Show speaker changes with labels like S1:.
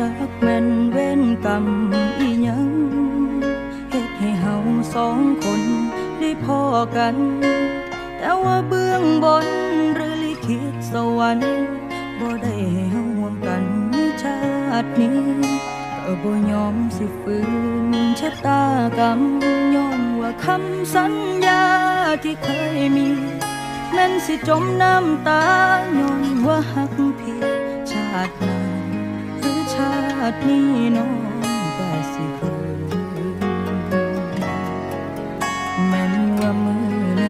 S1: จักแม่นเว้นกรรมอีหยังเฮ็ดให้เฮาสองคนได้พอกัน แต่ว่าเบื้องบนหรือลิขิตสวรรค์บ่ได้ให้เฮาร่วมกันในชาตินี้ก็บ่ยอมสิฝืนชะตากรรมยอมว่าคำสัญญาที่เคยมีแม่นสิจมน้ำตาย้อนว่าหักเพียงชาติหน้า ตินี้น้องก็สิเค